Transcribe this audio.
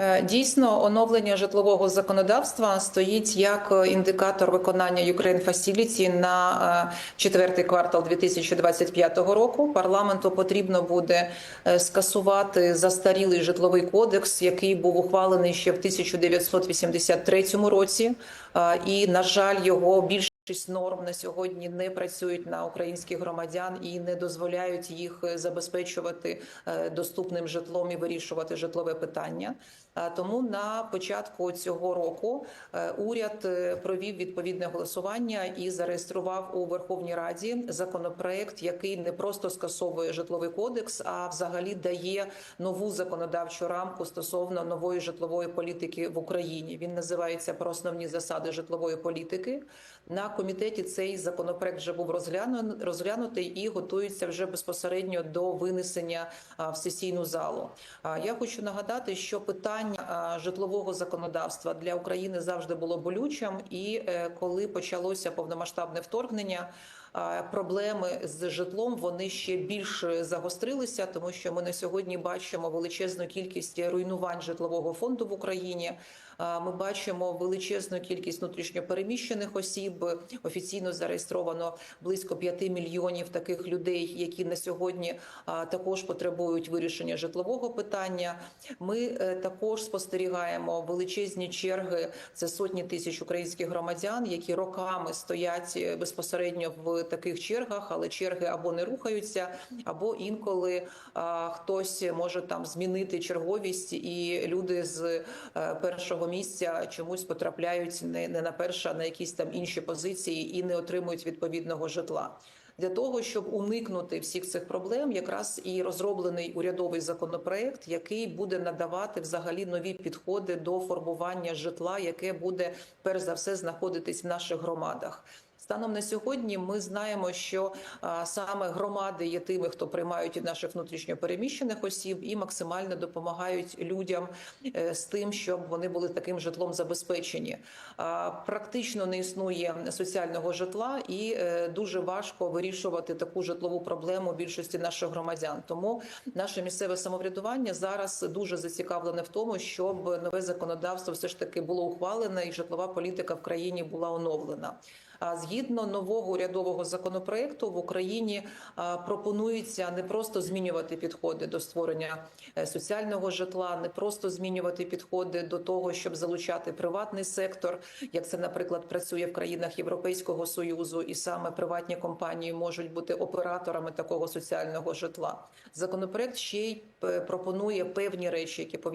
Е, Дійсно, оновлення житлового законодавства стоїть як е, індикатор виконання Ukraine Facility на е, четвертий квартал 2025 року. Парламенту потрібно буде скасувати застарілий житловий кодекс, який був ухвалений ще в 1983 році. І, на жаль, його більш Більшість норм на сьогодні не працюють на українських громадян і не дозволяють їх е, забезпечувати е, доступним житлом і вирішувати житлове питання. Тому на початку цього року е, уряд провів відповідне голосування і зареєстрував у Верховній Раді законопроект, який не просто скасовує житловий кодекс, а взагалі дає нову законодавчу рамку стосовно нової житлової політики в Україні. Він називається про основні засади житлової політики. На комітеті цей законопроект вже був розгляну- розглянутий і готується вже безпосередньо до винесення в сесійну залу. Я хочу нагадати, що питання житлового законодавства для України завжди було болючим, і е, коли почалося повномасштабне вторгнення. Проблеми з житлом вони ще більш загострилися, тому що ми на сьогодні бачимо величезну кількість руйнувань житлового фонду в Україні. Ми бачимо величезну кількість внутрішньопереміщених осіб. Офіційно зареєстровано близько 5 мільйонів таких людей, які на сьогодні також потребують вирішення житлового питання. Ми е, також спостерігаємо величезні черги. Це сотні тисяч українських громадян, які роками стоять е, безпосередньо в таких чергах, але черги або не рухаються, або інколи а, хтось може там змінити черговість, і люди з е, першого місця чомусь потрапляють не, не на перше, а на якісь там інші позиції і не отримують відповідного житла. Для того щоб уникнути всіх цих проблем, якраз і розроблений урядовий законопроект, який буде надавати взагалі нові підходи до формування житла, яке буде перш за все знаходитись в наших громадах. Станом на сьогодні ми знаємо, що саме громади є тими, хто приймають від наших внутрішньопереміщених осіб і максимально допомагають людям е, з тим, щоб вони були таким житлом забезпечені. Практично не існує соціального житла, і е, дуже важко вирішувати таку житлову проблему більшості наших громадян. Тому наше місцеве самоврядування зараз дуже зацікавлене в тому, щоб нове законодавство все ж таки було ухвалене, і житлова політика в країні була оновлена. Згідно нового урядового законопроекту в Україні пропонується не просто змінювати підходи до створення е, соціального житла, не просто змінювати підходи до того, щоб залучати приватний сектор, як це, наприклад, працює в країнах Європейського союзу, і саме приватні компанії можуть бути операторами такого соціального житла. Законопроект ще й е, пропонує певні речі, які пов'язані